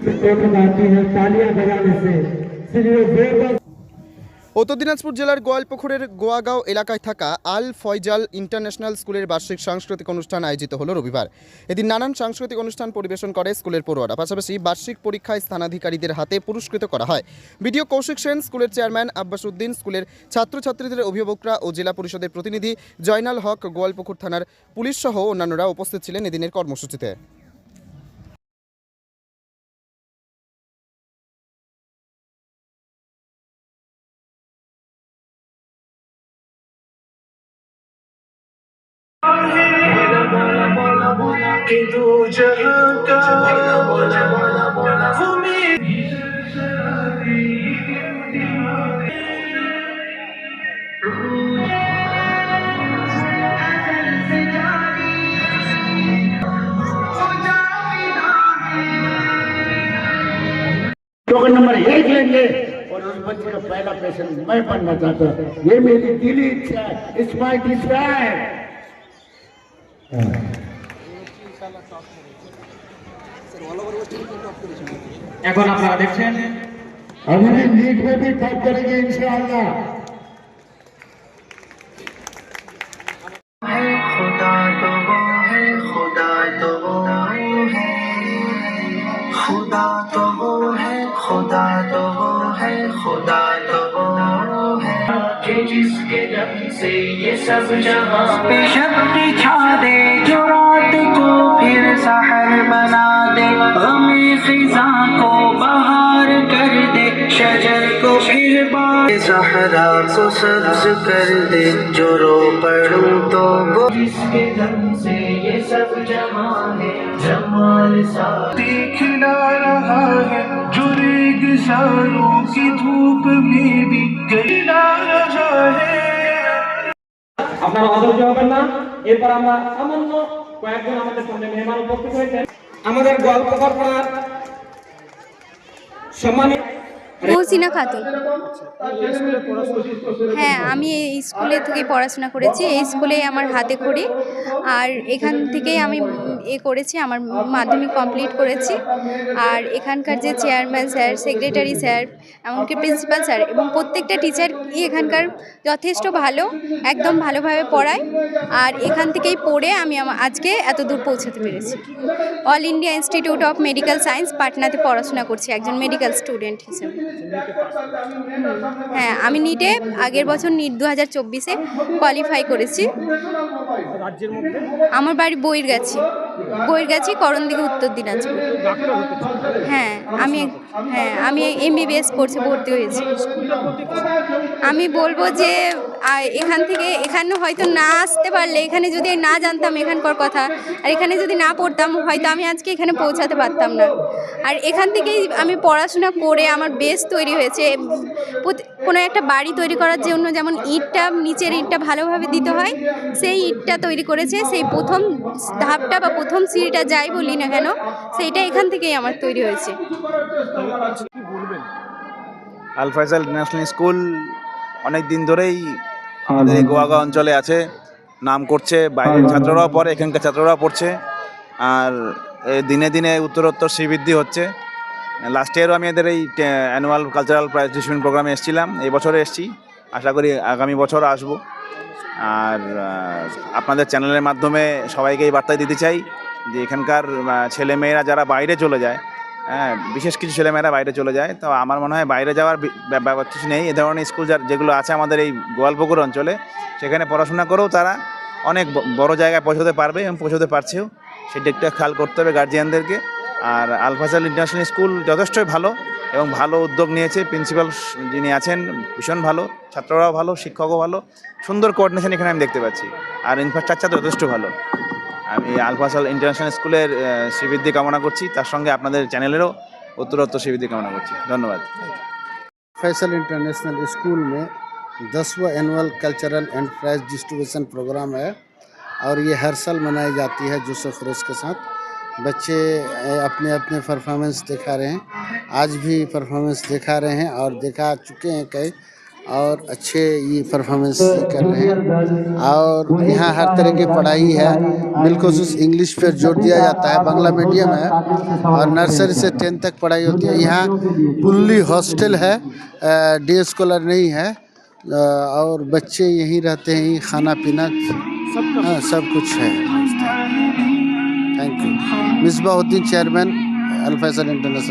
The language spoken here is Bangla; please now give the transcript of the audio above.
बैठक आती है तालियां बजाने से इसलिए जोरदार উত্তর দিনাজপুর জেলার গোয়ালপুকুরের গোয়াগাঁও এলাকায় থাকা আল ফয়জাল ইন্টারন্যাশনাল স্কুলের বার্ষিক সাংস্কৃতিক অনুষ্ঠান আয়োজিত হলো রবিবার এদিন নানান সাংস্কৃতিক অনুষ্ঠান পরিবেশন করে স্কুলের পড়ুয়ারা পাশাপাশি বার্ষিক পরীক্ষায় স্থানাধিকারীদের হাতে পুরস্কৃত করা হয় বিডিও কৌশিক সেন স্কুলের চেয়ারম্যান আব্বাস উদ্দিন স্কুলের ছাত্রছাত্রীদের অভিভাবকরা ও জেলা পরিষদের প্রতিনিধি জয়নাল হক গোয়ালপুকুর থানার পুলিশ সহ অন্যান্যরা উপস্থিত ছিলেন এদিনের কর্মসূচিতে टोकन नंबर एक लेंगे और उस बच्चे का पहला पेशेंट मैं बनना चाहता हूँ। ये मेरी दिली इच्छा है। इट्स माय डिज़ायर এখন আপনারা দেখছেন हमारे नीट में भी टॉप करेंगे इंशाअल्लाह है खुदा तो वो है खुदा तो वो है खुदा तो वो है जिसके दम से ये सब जहाँ बेशक दिखा दे जो रात को फिर सहर बना दे। हमें खिजा को बहार कर दे शजर को फिर बार जहरा को सब्ज कर दे जो रो पड़ूं तो वो जिसके दम से ये सब जहाँ है जमाल सा। खिला रहा है जो रेगिस्तानों की धूप में भी है আপনারা অধৈর্য না। এরপর আমরা সামান্য কয়েকজন আমাদের সামনে মেহমান উপস্থিত হয়েছেন আমাদের গল্প সম্মানিত হ্যাঁ আমি এই স্কুলে থেকে পড়াশোনা করেছি। এই স্কুলে আমার হাতে খড়ি। আর এখান থেকেই আমি এ করেছি আমার মাধ্যমিক কমপ্লিট করেছি। আর এখানকার যে চেয়ারম্যান স্যার সেক্রেটারি স্যার এমনকি প্রিন্সিপাল স্যার এবং প্রত্যেকটা টিচার এখানকার যথেষ্ট ভালো একদম ভালোভাবে পড়ায়। আর এখান থেকেই পড়ে আমি আজকে এত দূর পৌঁছাতে পেরেছি। All India Institute of Medical Science পাটনাতে পড়াশোনা করছি একজন মেডিকেল স্টুডেন্ট হিসেবে। হ্যাঁ আমি নিটে আগের বছর নিট দু হাজার চব্বিশে কোয়ালিফাই করেছি। আমার বাড়ি বইয়ের গেছি বইয়ের গেছি করণদিঘি উত্তর দিনাজপুর। হ্যাঁ আমি হ্যাঁ আমি এমবিবিএস কোর্সে ভর্তি হয়েছি। আমি বলব যে এখান থেকে, এখানে হয়তো না আসতে পারলে, এখানে যদি না জানতাম এখানকার কথা, আর এখানে যদি না পড়তাম, হয়তো আমি আজকে এখানে পৌঁছাতে পারতাম না। আর এখান থেকেই আমি পড়াশোনা করে আমার বেস তৈরি হয়েছে কোনো একটা বাড়ি তৈরি করার জন্য যেমন ইটটা, নিচের ইটটা ভালোভাবে দিতে হয়, সেই ইটটা তৈরি করেছে, সেই প্রথম ধাপটা বা প্রথম সিঁড়িটা যাই বলি না কেন, সেইটা এখান থেকেই আমার তৈরি হয়েছে। আল ফয়সাল ইন্টারন্যাশনাল স্কুল অনেক দিন ধরেই আমাদের গোয়াগা অঞ্চলে আছে, নাম করছে বাইরের ছাত্ররাও পড়ে, এখানকার ছাত্ররাও পড়ছে, আর দিনে দিনে উত্তরোত্তর শ্রীবৃদ্ধি হচ্ছে। লাস্ট ইয়ারও আমি এদের এই অ্যানুয়াল কালচারাল প্রাইজ ডিস্ট্রিবিউশন প্রোগ্রামে এসেছিলাম, এই বছরে এসেছি, আশা করি আগামী বছর আসব। আর আপনাদের চ্যানেলের মাধ্যমে সবাইকে এই বার্তা দিতে চাই। যে এখানকার ছেলেমেয়েরা যারা বাইরে চলে যায় হ্যাঁ বিশেষ কিছু ছেলেমেয়েরা বাইরে চলে যায়, তো আমার মনে হয় বাইরে যাওয়ার ব্যা- ব্যাপার কিছু নেই। এ ধরনের স্কুল যার যেগুলো আছে আমাদের এই গোয়ালপুকুর অঞ্চলে, সেখানে পড়াশোনা করেও তারা অনেক বড় জায়গায় পৌঁছতে পারবে এবং পৌঁছতে পারছেও। সেই দিকটা খেয়াল করতে হবে গার্জিয়ানদেরকে। আর আলফাজাল ইন্টারন্যাশনাল স্কুল যথেষ্টই ভালো এবং ভালো উদ্যোগ নিয়েছে। প্রিন্সিপাল যিনি আছেন, ভীষণ ভালো, ছাত্ররাও ভালো, শিক্ষকও ভালো। সুন্দর কোঅর্ডিনেশন এখানে আমি দেখতে পাচ্ছি। আর ইনফ্রাস্ট্রাকচার যথেষ্ট ভালো। আমি আলফাসাল ইন্টারন্যাশনাল স্কুলের আহ, শ্রীবৃদ্ধি কামনা করছি তার সঙ্গে আপনাদের চ্যানেলেরও উত্তরোত্তর শ্রীবৃদ্ধি কামনা করছি ধন্যবাদ फैसल इंटरनेशनल स्कूल में दसवां annual cultural and prize distribution programme है और ये हर साल मनाई जाती है जोसेफ रोज के साथ बच्चे अ, अपने अपने परफॉर्मेंस दिखा रहे हैं आज भी परफॉर्मेंस दिखा रहे हैं और दिखा चुके हैं कई और अच्छे ये परफॉर्मेंस कर रहे हैं। और यहाँ हर तरह की पढ़ाई है। बिलखसूस इंग्लिश पर ज़ोर दिया जाता है। बांग्ला मीडियम है। और नर्सरी से टेंथ तक पढ़ाई होती है। यहाँ पुल्ली हॉस्टल है। डे स्कॉलर नहीं है। और बच्चे यहीं रहते हैं। खाना पीना हाँ सब कुछ है। Thank you Misbauddin chairman Al Faisal international